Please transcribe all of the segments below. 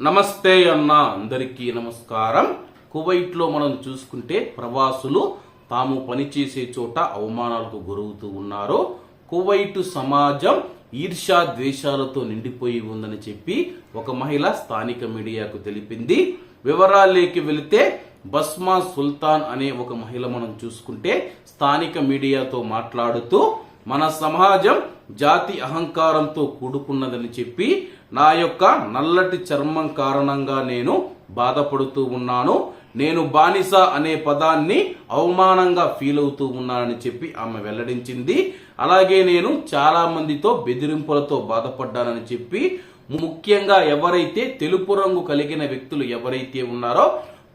నమస్తే అన్న అందరికీ నమస్కారం. కువైట్లో మనం చూసుకుంటే ప్రవాసులు తాము పనిచేసే చోట అవమానాలకు గురవుతూ ఉన్నారు. కువైట్ సమాజం ఈర్ష్యా ద్వేషాలతో నిండిపోయి ఉందని చెప్పి ఒక మహిళ స్థానిక మీడియాకు తెలిపింది. వివరాలేకి వెళితే బస్మా సుల్తాన్ అనే ఒక మహిళ మనం చూసుకుంటే స్థానిక మీడియాతో మాట్లాడుతూ మన సమాజం జాతి అహంకారంతో కూడుకున్నదని చెప్పి నా యొక్క నల్లటి చర్మం కారణంగా నేను బాధపడుతూ ఉన్నాను. నేను బానిస అనే పదాన్ని అవమానంగా ఫీల్ అవుతూ ఉన్నానని చెప్పి ఆమె వెల్లడించింది. అలాగే నేను చాలా మందితో బెదిరింపులతో బాధపడ్డానని చెప్పి ముఖ్యంగా ఎవరైతే తెలుపు రంగు కలిగిన వ్యక్తులు ఎవరైతే ఉన్నారో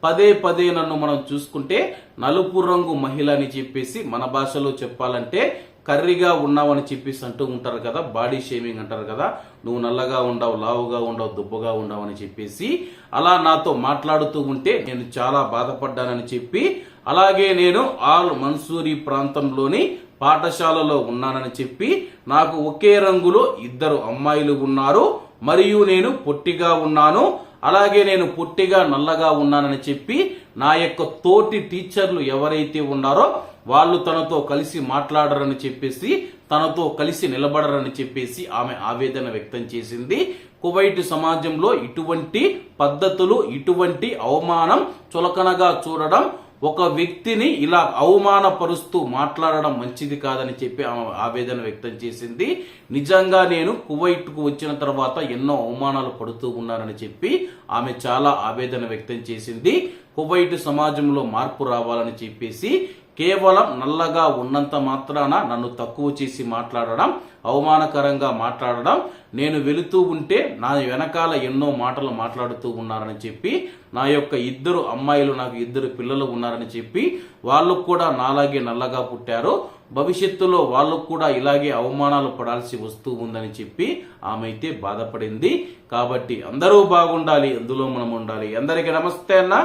పదే పదే నన్ను మనం చూసుకుంటే నలుపు రంగు మహిళ అని చెప్పేసి మన భాషలో చెప్పాలంటే కర్రీగా ఉన్నావని చెప్పేసి అంటూ ఉంటారు కదా బాడీ షేమింగ్ అంటారు కదా నువ్వు నల్లగా ఉండవు లావుగా ఉండవు దుబ్బగా ఉండవు అని చెప్పేసి అలా నాతో మాట్లాడుతూ ఉంటే నేను చాలా బాధపడ్డానని చెప్పి అలాగే నేను ఆల్ మన్సూరి ప్రాంతంలోని పాఠశాలలో ఉన్నానని చెప్పి నాకు ఒకే రంగులో ఇద్దరు అమ్మాయిలు ఉన్నారు మరియు నేను పొట్టిగా ఉన్నాను అలాగే నేను పొట్టిగా నల్లగా ఉన్నానని చెప్పి నా యొక్క తోటి టీచర్లు ఎవరైతే ఉన్నారో వాళ్ళు తనతో కలిసి మాట్లాడరని చెప్పేసి తనతో కలిసి నిలబడరని చెప్పేసి ఆమె ఆవేదన వ్యక్తం చేసింది. కువైట్ సమాజంలో ఇటువంటి పద్ధతులు ఇటువంటి అవమానం చులకనగా చూడడం ఒక వ్యక్తిని ఇలా అవమానపరుస్తూ మాట్లాడడం మంచిది కాదని చెప్పి ఆమె ఆవేదన వ్యక్తం చేసింది. నిజంగా నేను కువైట్కు వచ్చిన తర్వాత ఎన్నో అవమానాలు పడుతూ ఉన్నానని చెప్పి ఆమె చాలా ఆవేదన వ్యక్తం చేసింది. కువైట్ సమాజంలో మార్పు రావాలని చెప్పేసి కేవలం నల్లగా ఉన్నంత మాత్రాన నన్ను తక్కువ చేసి మాట్లాడడం అవమానకరంగా మాట్లాడడం నేను వెళుతూ ఉంటే నా వెనకాల ఎన్నో మాటలు మాట్లాడుతూ ఉన్నారని చెప్పి నా యొక్క ఇద్దరు అమ్మాయిలు నాకు ఇద్దరు పిల్లలు ఉన్నారని చెప్పి వాళ్ళు కూడా నాలాగే నల్లగా పుట్టారు. భవిష్యత్తులో వాళ్ళు కూడా ఇలాగే అవమానాలు పడాల్సి వస్తూ ఉందని చెప్పి ఆమె అయితే బాధపడింది. కాబట్టి అందరూ బాగుండాలి అందులో మనం ఉండాలి. అందరికీ నమస్తే అన్న.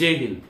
జై హింద్.